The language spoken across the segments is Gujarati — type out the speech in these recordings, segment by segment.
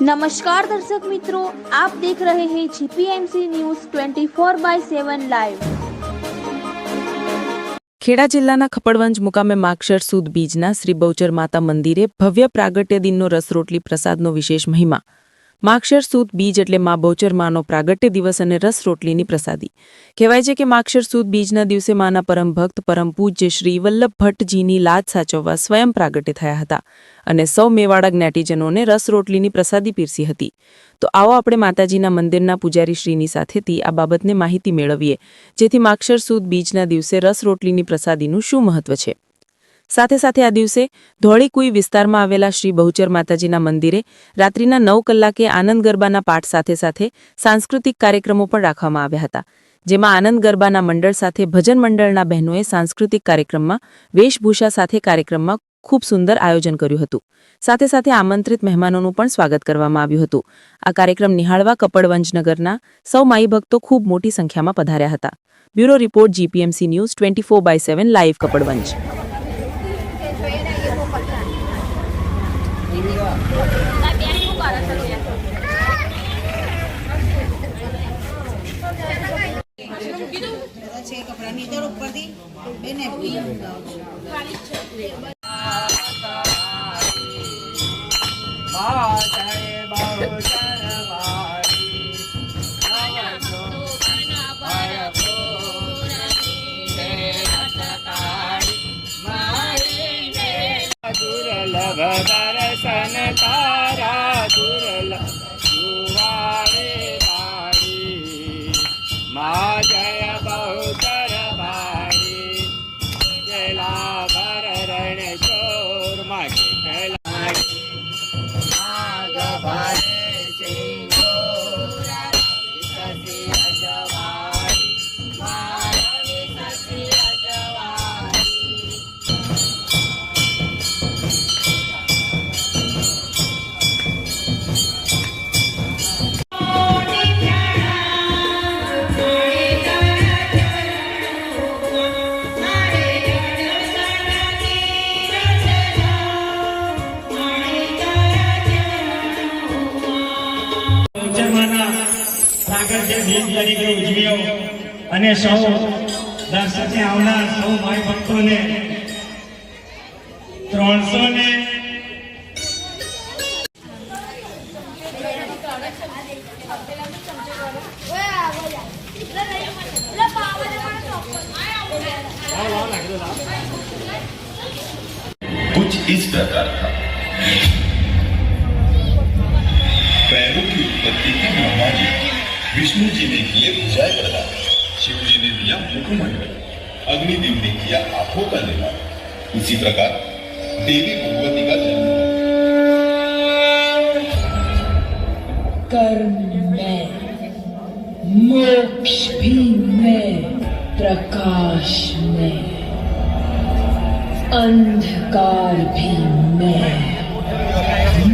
નમસ્કાર દર્શક મિત્રો આપ દેખ રહે હૈ GPMC news 24 by 7 live Kheda જિલ્લાના ખપડવંજ મુકામે માક્ષર સુદ બીજના શ્રી બહુચર માતા મંદિરે ભવ્ય પ્રાગટ્ય દિનનો રસરોટલી પ્રસાદનો વિશેષ મહિમા માક્ષર બીજ એટલે મા બોચર માનો પ્રાગટ્ય દિવસ અને રસ રોટલીની પ્રસાદી. કહેવાય છે કે માક્ષર સુદ બીજના દિવસે માના પરમ ભક્ત, પરમ પૂજ્ય શ્રી વલ્લભ ભટ્ટજીની લાજ સાચવવા સ્વયં પ્રાગટ્ય થયા હતા અને સૌ મેવાડા જ્ઞાતિજનોને રસ રોટલીની પ્રસાદી પીરસી હતી. તો આવો આપણે માતાજીના મંદિરના પૂજારી શ્રીની સાથેથી આ બાબતને માહિતી મેળવીએ, જેથી માક્ષર બીજના દિવસે રસ રોટલીની પ્રસાદીનું શું મહત્વ છે? સાથે સાથે આ દિવસે ધોળીકુઈ વિસ્તારમાં આવેલા શ્રી બહુચર માતાજીના મંદિરે રાત્રિના નવ કલાકે આનંદ ગરબાના પાઠ સાથે સાથે સાંસ્કૃતિક કાર્યક્રમો પણ રાખવામાં આવ્યા હતા. જેમાં આનંદ ગરબાના મંડળ સાથે ભજન મંડળના બહેનોએ સાંસ્કૃતિક કાર્યક્રમમાં, વેશભૂષા સાથે કાર્યક્રમમાં ખૂબ સુંદર આયોજન કર્યું હતું. સાથે સાથે આમંત્રિત મહેમાનોનું પણ સ્વાગત કરવામાં આવ્યું હતું. આ કાર્યક્રમ નિહાળવા કપડવંજનગરના સૌ માઈ ભક્તો ખૂબ મોટી સંખ્યામાં પધાર્યા હતા. Bureau report GPMC news twenty four by seven live Kapadvanj. કપડાની દર ઉપરથી બેને દુર્લભ દર્શન તારા દુર્લભ તરીકે ઉજવ્યો અને સૌ દર્શકે આવનાર સૌ ભાઈ ભક્તોને ત્રણસો ને कुछ इस प्रकार था पैरों की उत्पत्ति की ब्रह्मा जी विष्णु जी ने किए भुजाएँ प्रदान शिव जी ने दिया मुखमंडल अग्निदेव ने किया आँखों का निर्माण। इसी प्रकार देवी भगवती का जन्म कर्म में, मोक्ष भी में, प्रकाश में, अंधकार भी में,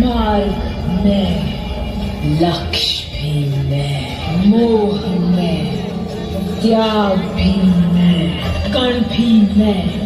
मार्ग में, लक्ष्य मोह में त्याग भी में कण भी में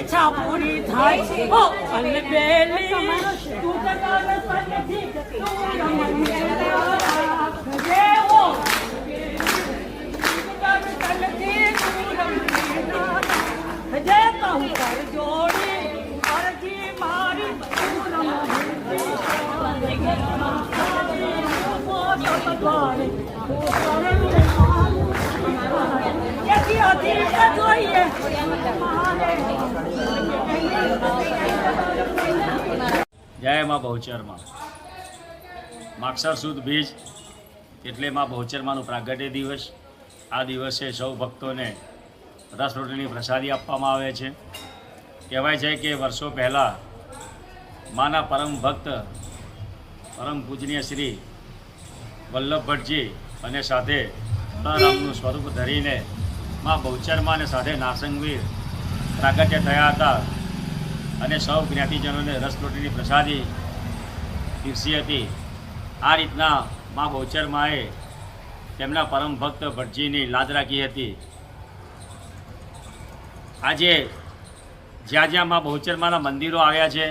Belli çamuri tay hop belli Thank you. જય માં બહુચરમાં માક્ષર સુદ બીજ એટલે માં બહુચરમાનું પ્રાગટ્ય દિવસ. આ દિવસે સૌ ભક્તોને રસ રોટલીની પ્રસાદી આપવામાં આવે છે. કહેવાય છે કે વર્ષો પહેલાં માના પરમ ભક્ત, પરમ પૂજનીય શ્રી વલ્લભ ભટ્ટજી અને સાથે રામનું સ્વરૂપ ધરીને માં બહુચરમાં અને સાથે નાસંગવીર પ્રાગટ્ય થયા હતા અને સૌ જ્ઞાતિજનોને રસ રોટીની પ્રસાદી પીરસી હતી. આ રીતના મા બહુચરમાએ તેમના પરમ ભક્ત ભટજીની લાદ રાખી હતી. આજે જ્યાં જ્યાં મા બહુચરમાના મંદિરો આવ્યા છે,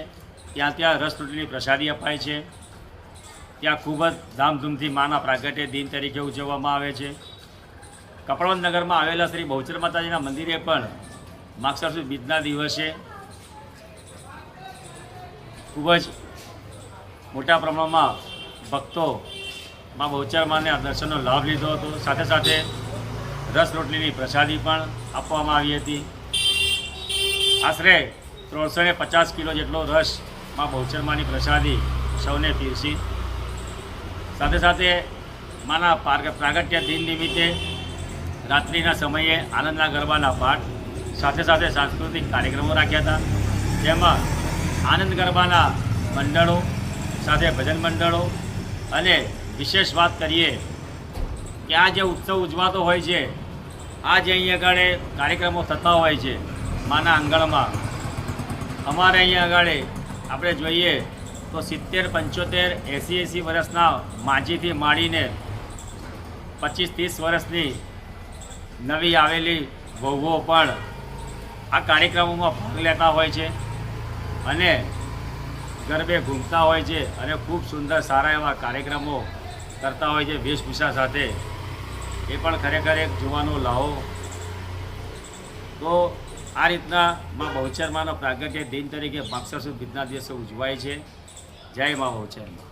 ત્યાં ત્યાં રસ રોટીની પ્રસાદી અપાય છે. ત્યાં ખૂબ જ ધામધૂમથી માના પ્રાગટ્ય દિન તરીકે ઉજવવામાં આવે છે. કપડવંત નગરમાં આવેલા શ્રી બહુચર માતાજીના મંદિરે પણ માગસર સુદ બીજના દિવસે ખૂબ જ મોટા પ્રમાણમાં ભક્તો માં બહુચરમાને આ દર્શનનો લાભ લીધો હતો. સાથે સાથે રસ રોટલીની પ્રસાદી પણ આપવામાં આવી હતી. આશરે ત્રણસો ને પચાસ કિલો જેટલો રસમાં બહુચરમાની પ્રસાદી સૌને પીરસી. સાથે સાથે માના પાર પ્રાગટ્ય દિન નિમિત્તે રાત્રિના સમયે આનંદના ગરબાના પાઠ, સાથે સાથે સાંસ્કૃતિક કાર્યક્રમો રાખ્યા હતા. જેમાં આનંદ ગરબાના મંડળો, સાથે ભજન મંડળો અને વિશેષ વાત કરીએ કે આ જે ઉત્સવ ઉજવાતો હોય છે, આ જે અહીંયા આગળ કાર્યક્રમો થતા હોય છે, માના આંગણમાં. અમારે અહીંયા આગળ આપણે જોઈએ તો સિત્તેર, પંચોતેર, એંસી એંસી વર્ષના માજીથી માંડીને પચીસ, ત્રીસ વર્ષની નવી આવેલી વહુઓ પણ આ કાર્યક્રમોમાં ભાગ લેતા હોય છે અને ગરબે ઘૂમતા હોય છે અને ખૂબ સુંદર સારા એવા કાર્યક્રમો કરતા હોય છે વેશભૂષા સાથે. એ પણ ખરેખર એક જોવાનો લાવો તો આ રીતના માં બહુચરમાનો પ્રાગટ્ય દિન તરીકે માક્ષર સુદ દિવસે ઉજવાય છે. જય મા બહુચરમાં.